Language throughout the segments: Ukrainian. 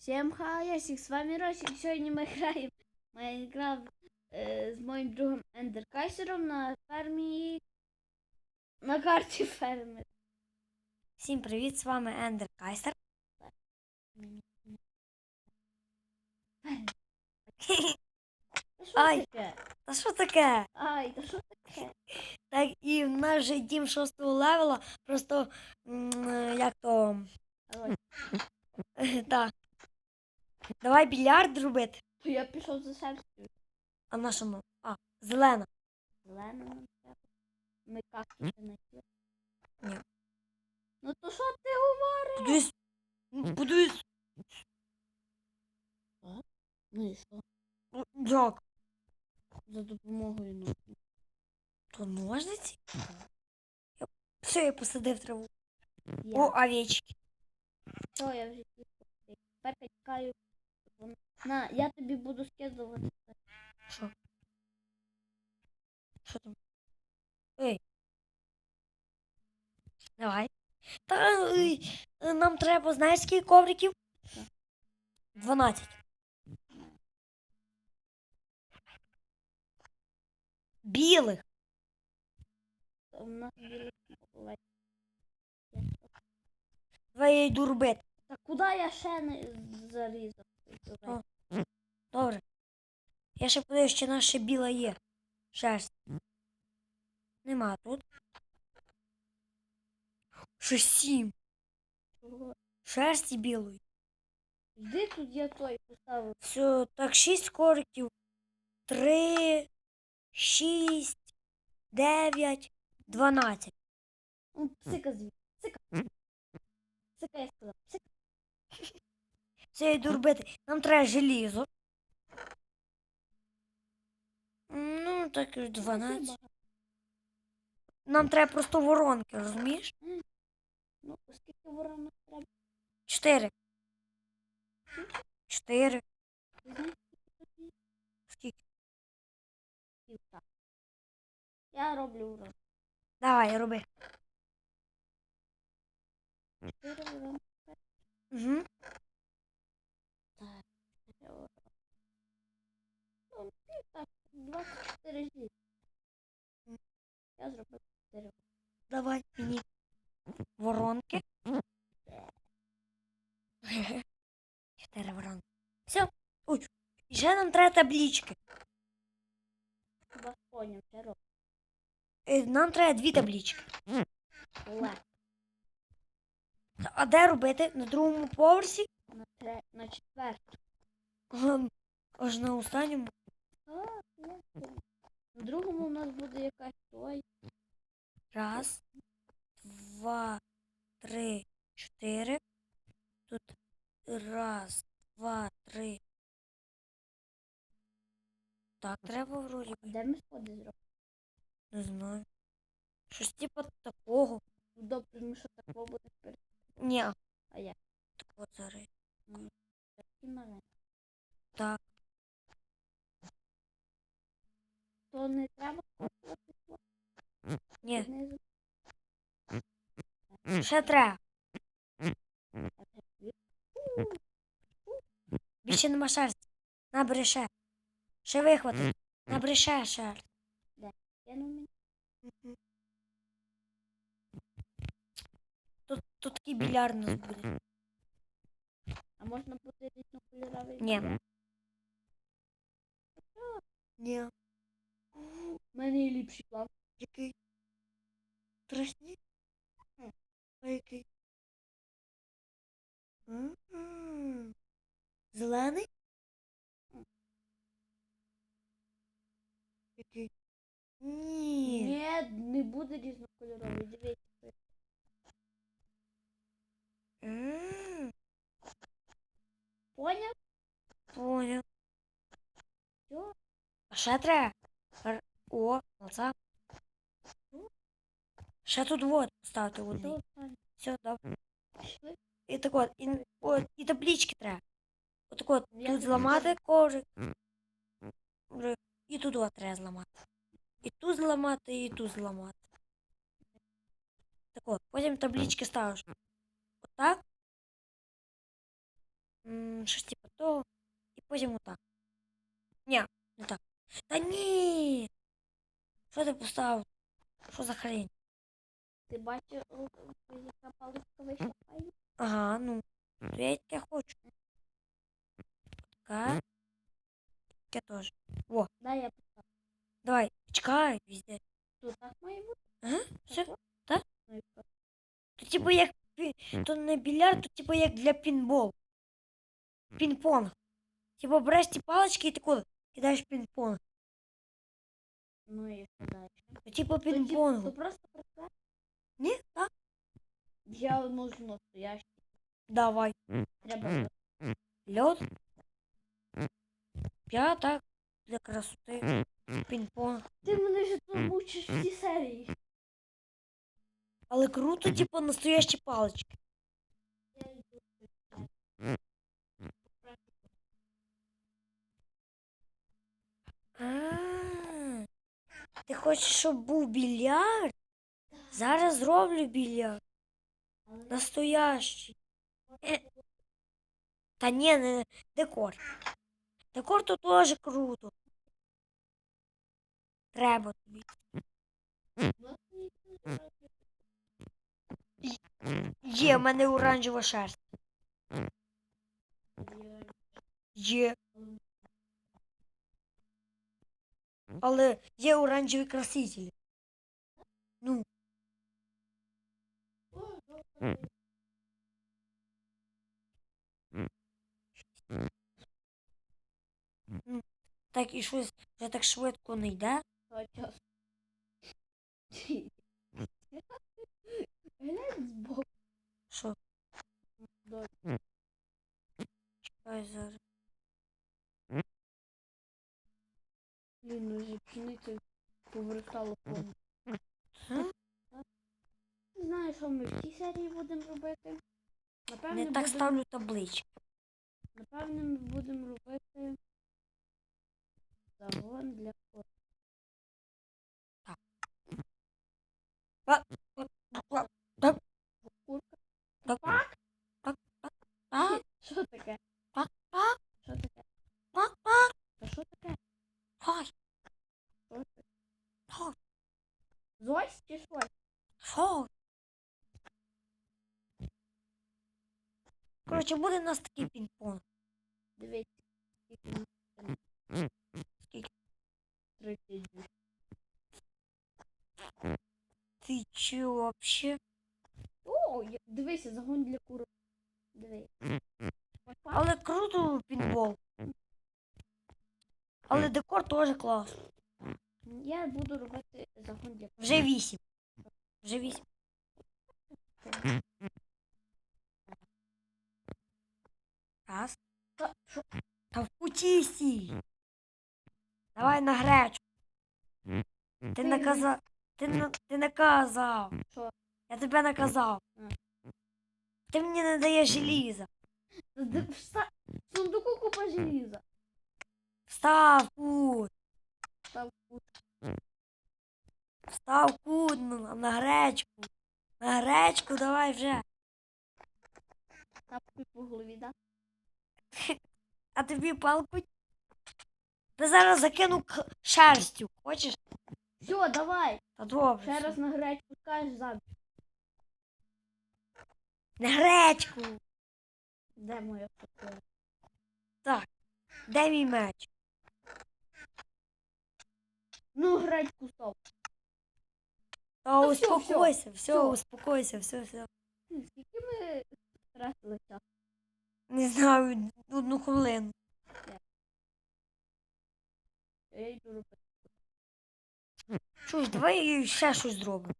Всем хаясик, с вами Росик. Сьогодні ми граємо в Майнкрафт е, з моїм другом Ендер Кайсером на фермі. На карті ферми. Всім привіт, з вами Ендер що Ай. Та що таке? Ай, та що таке? Так і в нас же дім шостого левела, просто м, як то. Так. Давай більярд робити. то я пішов за серцем. А на що нам? А, зелена. Зелено нам треба. Ми кактуси знайшли. Ні. Ну то що ти говориш? Подивись. м, Подивись. Ну і що? Ну, Як? За допомогою ну. То ножниці? Я- Все, я посадив траву. Я. О, овечки. Що я вже тільки. Тепер я чекаю. На, я тобі буду скидувати. Що? Що там? Ей. Давай. Та ей, е, нам треба, знаєш, скільки ковриків? Що? 12. Білих. У нас білих буває. Давай я йду робити. Та куди я ще не зарізав? Добре. Я ще подивлюсь, чи наша біла є. Шерсть. Нема тут. Ще сім. Шерсті білої. Йди тут я той поставив. Все, так, шість кориків. Три, шість, дев'ять, дванадцять. Псика звідси. Псика. Псика я сказав. Псика. Це я йду робити. Нам треба желізо. Ну, так і дванадцять. Нам треба просто воронки, розумієш? Ну, скільки ворона треба? Чотири. Чотири. Скільки? Я роблю ворон. Давай, роби. Чотири ворона. Угу. Так, чотири ворона. Ну, півта. 24 зі. Я зробив 4 Давай мені воронки. Чотири воронки. Все. Ой, ще нам треба таблічки. Поняв, це роблю. Е, Нам треба дві таблічки. Легко. А де робити? На другому поверсі? На, тре... на четверту. Ага, Аж на останньому. Так, легко. Другому у нас буде якась той. Раз, два, три, чотири. Тут раз, два, три. Так, треба вроді. би. Де ми сходи зробимо? Не знаю. Щось типу такого. Ну, Добре, ми що такого буде перед Ні. А як? Так от зараз. Так. То не треба Ні. Ще треба. Більше нема шерсті. Набери ще. Ще вихвати. Набери ще шерсть. Тут, тут такий біляр нас буде. А можна буде різнокольоровий? Ні. Ні. У мене є ліпший план. Який? Страшний? А який? Зелений? Який? Ні. Ні, не буде різнокольоровий. Дивіться. Поняв? Поняв. Що? А ще треба? О, оце. Ще тут вот поставити одне. Все, добре. І так от, і, от, і таблички треба. Отак от, Я тут зламати коврик. І тут от треба зламати. І тут зламати, і тут зламати. Так от, потім таблички ставиш. Отак. щось типу того, і потім отак. Ні, не так. Та ні. Що ти поставив? Що за хрень? Ти бачив, о, яка паличка вийшла? Ага, ну. То я таке хочу. Така. Таке теж. Да, я поставлю. Давай, чекай, везде. Тут так має бути. Ага, все. Так? То типу як то не більярд, то типу як для пінбол. Пінг-понг. Типу береш ті палички і тако кидаєш пінг-понг. Ну і що далі? Типу пінг-понгу. просто прикладай. Ні? Так? Я можу настоящий. Давай. Треба Льод. Я так для красоти. Пінг-понг. Ти мене вже тут мучиш всі серії. Але круто, типу, настоящі палички. А, Ти хочеш, щоб був більярд? Зараз зроблю більярд. Настоящий. Е. Та ні, не декор. Декор то теж круто. Треба тобі. Є, в мене оранжева шерсть. Є. Але є оранжеві красителі. Ну. Ну, Так і щось вже так швидко не йде. Що. Чекай зараз. Блін, уже пшениця повертало повну. Не знаю, що ми в цій серії будемо робити. Напевне, Не так будемо- ставлю таблички. Напевно, ми будемо робити загон для кот. Курка. Так. Так? А? Що таке? Так, так, Що таке? так, так. Та що таке? Ой, Що таке? ой, Зось чи щось? ой. Коротше, буде у нас такий пінг-понг. Дивіться, скільки Скільки? 32. Ти чо вообще? О, я- дивися, загон для курок. Дивись. Але круто пінбол. Але декор теж клас. Я буду робити загон для курок. Вже вісім. Вже вісім. Раз. Та, що? Та в. Давай на гречку. Ти наказав. Ти, на... ти наказав. Що? Я тебе наказав. А. Ти мені не даєш желіза. В ста- сундуку купа желіза. Встав кут. Став кут. Встав кут на, на гречку. На гречку давай вже. Тапкою по голові, да? А тобі палку. Ти зараз закину к- шерстю. Хочеш? Все, давай. Та добре. Ще раз на гречку скажеш забір. На гречку. Де моя фотка? Де мій меч? Ну, гречку став. Та Ну, всьо, успокойся, все, всьо. успокойся, все, все. Скільки ми втратили час? Не знаю, одну хвилину. Що ж, давай ще щось зробимо.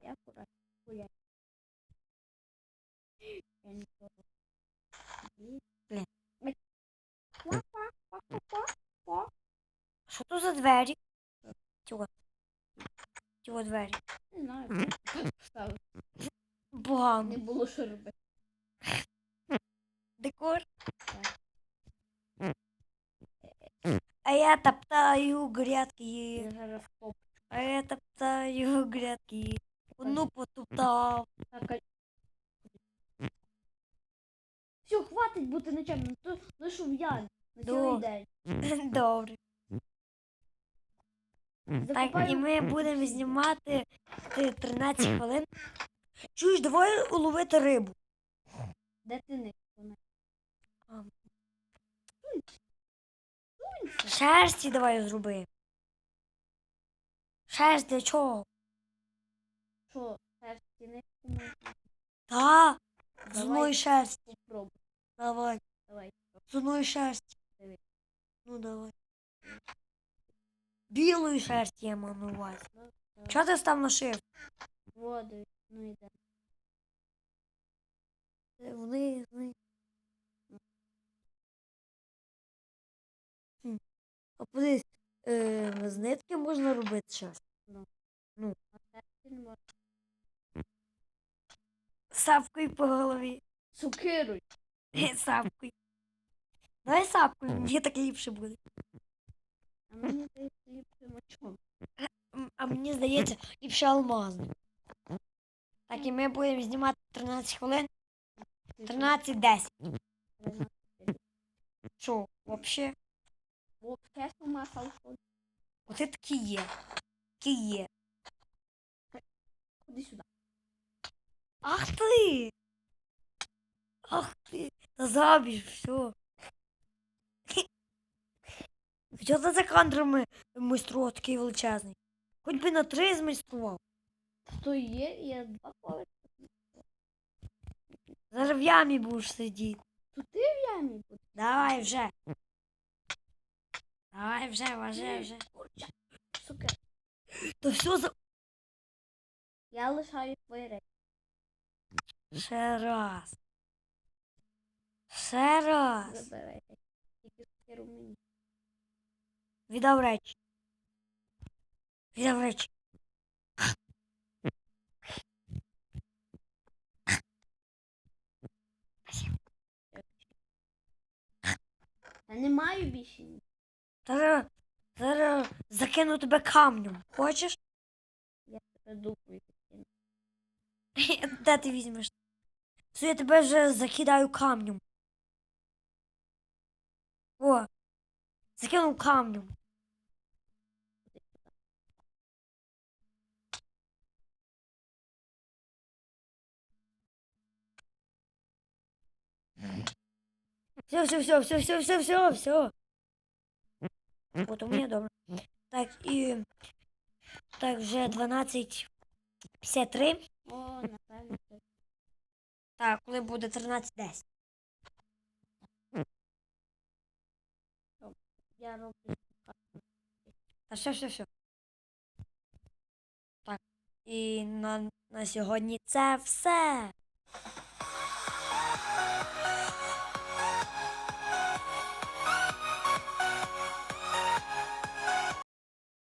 Я. Що то за двері? Чого? Чого двері? Не знаю. Погано. Не було що робити. Декор. А я топтаю грядки. Я. А я топтаю грядки. Одну потоптав. Все, хватить бути нечемним, то лише в ямі на цілий день. Добре. Так, і ми будемо знімати 13 хвилин. Чуєш, давай уловити рибу. де ти не. Шерсті давай зроби. Шерсть для чого? Що, шерсті не? Та, з Давай. одної шерсті. Попробуй. Давай. Давай. З одної шерсті. Диви. Ну давай. Білої шерсті я маю на увазі. Ну. Чого ти став на shift? Воду. Ну йде. Вниз, вниз. А подивись, е, з нитки можна робити щось. Не можна. Сапкою по голові. Сукируй. Сапкою. Давай сапкою, мені так ліпше буде. А мені здається ліпше мочом. А мені здається, ліпше алмазно. Так, і ми будемо знімати 13 хвилин. 13-10. Що, взагалі? Чесно масал ходить. Оце такі є. Такі є. Ходи сюди. Ах ти! Ах! Та забіж, все. Що це за кандрами майстрував такий величезний? Хоч би на три змайстрував. То є, є два поверхи. Зараз в ямі будеш сидіти. То ти в ямі будеш. Давай вже. Давай вже, вже, вже. Сука. То все за. Я лишаю твої речі. Ще раз. Ще раз. Забирай. Тільки сукеру мені. Віддав речі. Віддав речі. Та не маю більше. ні. Зараз, зараз закину тебе камнем. Хочеш? Я тебе дупою закину. Де ти візьмеш? Все, я тебе вже закидаю камнем. О, закинув камнем. Все, все, все, все, все, все, все, все. От у мене добре. Так, і так вже 12.53. О, напевно. Так, коли буде 13.10. Я роблю. Та все, все, все. Так. І на, на сьогодні це все.